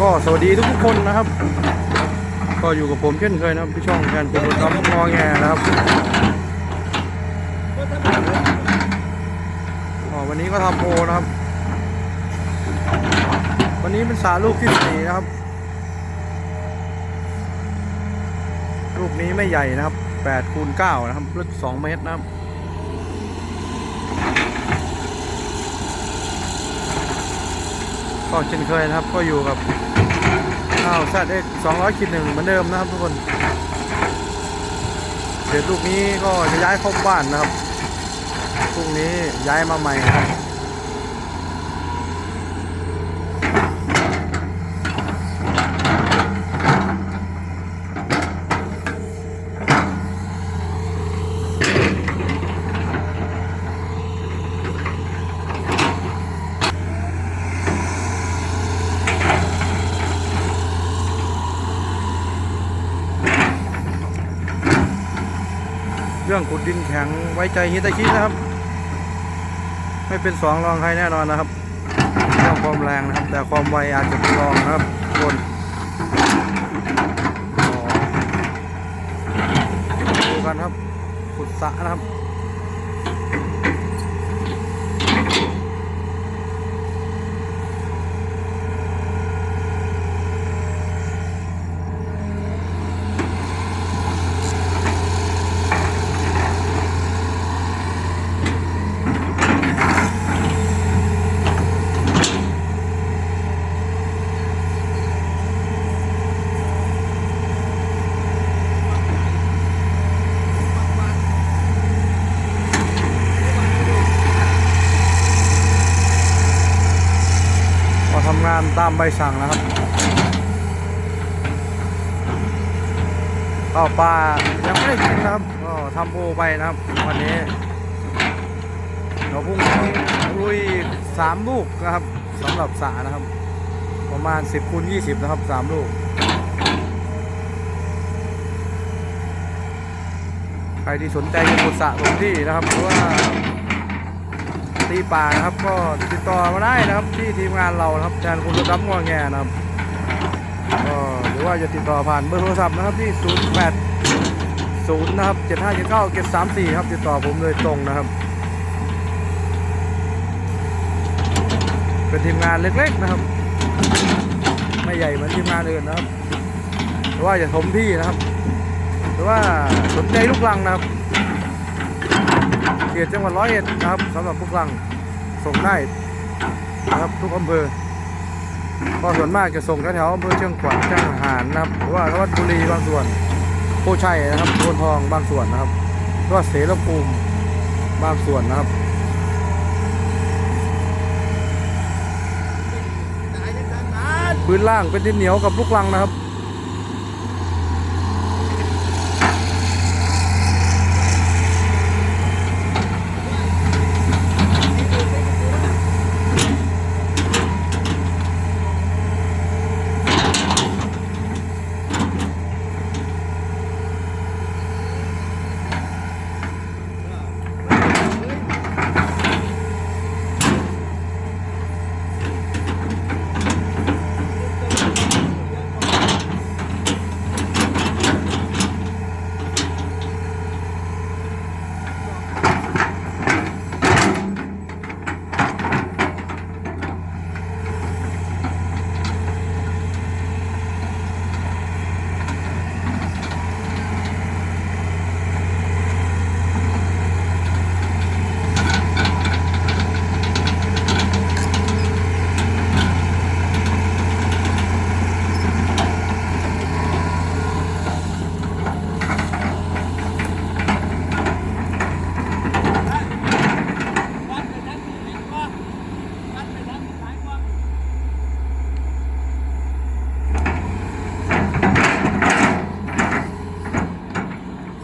ก็สวัสดีทุกๆคนนะครับ ก็อยู่กับผมเช่นเคยนะครับที่ช่องการเป็นรับงอแงนะครับอ๋อวันนี้ก็ทำโอนะครับ วันนี้เป็นสาลูกที่สี่นะครับ ลูกนี้ไม่ใหญ่นะครับ8คูณ9นะครับลึก2เมตรนะครับ ก็เช่นเคยนะครับ ก็อยู่กับข้าวแซดเอ็กสองร้อยขีดหนึ่งเหมือนเดิมนะครับทุกคนเดี๋ยวลูกนี้ก็จะย้ายเข้าบ้านนะครับพรุ่งนี้ย้ายมาใหม่นะครับ รื่องขุดดินแข็งไว้ใจฮิตาชินะครับ ไม่เป็นสองรองใครแน่นอนนะครับเรื่องความแรงนะครับ แต่ความไวอาจจะเป็นรองนะครับคนอ๋อดูกันครับขุดสะนะครับานตามใบสั่งนะครับก็ปลายังไม่ได้กินนะครับ ก็ทำโอไปนะครับ วันนี้เราพรุ่งนี้ลุยสามลูกนะครับสำหรับสระนะครับ ประมาณ 10คูณ20 นะครับสามลูก ใครที่สนใจจะขุดสระลงที่นะครับ หรือว่า ตีป่านะครับ ก็ติดต่อมาได้นะครับที่ทีมงานเรานะครับแทนคุณรับงอแงนะครับก็หรือว่าจะติดต่อผ่านเบอร์โทรศัพท์นะครับที่ 0 8 0นะครับ7 5 7 9 7 3 4ครับติดต่อผมโดยตรงนะครับ เป็นทีมงานเล็กๆนะครับ ไม่ใหญ่เหมือนทีมงานอื่นนะครับหรือว่าจะถมที่นะครับ หรือว่าสนใจลูกลังนะครับ เขตจังหวัดร้อยเอ็ดนะครับสำหรับผู้ฟังส่งได้นะครับทุกอำเภอก็ส่วนมากจะส่งแถวๆอำเภอเชียงขวัญจังหารนะครับหรือว่าวัดบุรีบางส่วนโพชัยนะครับโพนทองบางส่วนนะครับหรือว่าเสรภูมิบางส่วนนะครับพื้นล่างเป็นดินเหนียวกับลูกลังนะครับ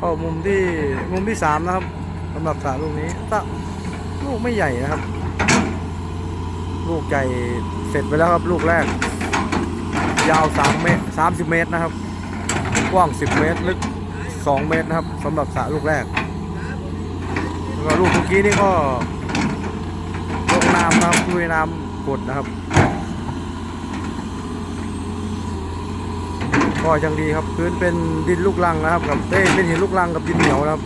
เข้ามุมที่มุมที่สามนะครับสำหรับสระลูกนี้สระลูกไม่ใหญ่นะครับ ลูกใหญ่เสร็จไปแล้วครับลูกแรก ยาว3เมตร30เมตรนะครับ กว้าง10เมตรลึก2เมตรนะครับสำหรับสระลูกแรกแล้วก็ลูกเมื่อกี้นี่ก็ลงน้ำนะครับลุยน้ำกดนะครับ ก็ยังดีครับพื้นเป็นดินลูกรังนะครับกับเอ้เป็นหินลูกรังกับดินเหนียวนะครับ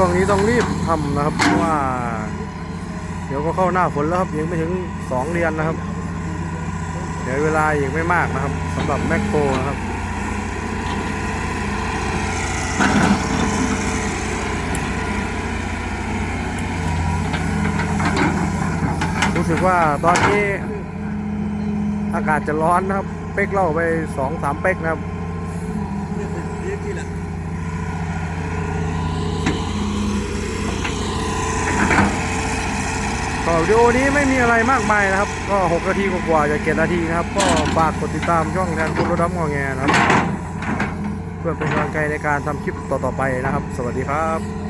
ช่วงนี้ต้องรีบทำนะครับเพราะว่า เดี๋ยวก็เข้าหน้าฝนแล้วครับยังไม่ถึงสองเดือนนะครับเดี๋ยวเวลาอีกไม่มากนะครับสำหรับแมคโครนะครับรู้สึกว่าตอนนี้อากาศจะร้อนนะครับ เป๊กเล่าไปสองสามเป๊กนะครับ ก็วิดีโอนี้ไม่มีอะไรมากมายนะครับ ก็ 6 นาทีกว่าๆจะเก็ดนาทีนะครับ ก็ฝากกดติดตามช่องแทนคุณรถดับงอแงนะครับ เพื่อเป็นกำลังใจในการทำคลิปต่อๆไปนะครับ สวัสดีครับ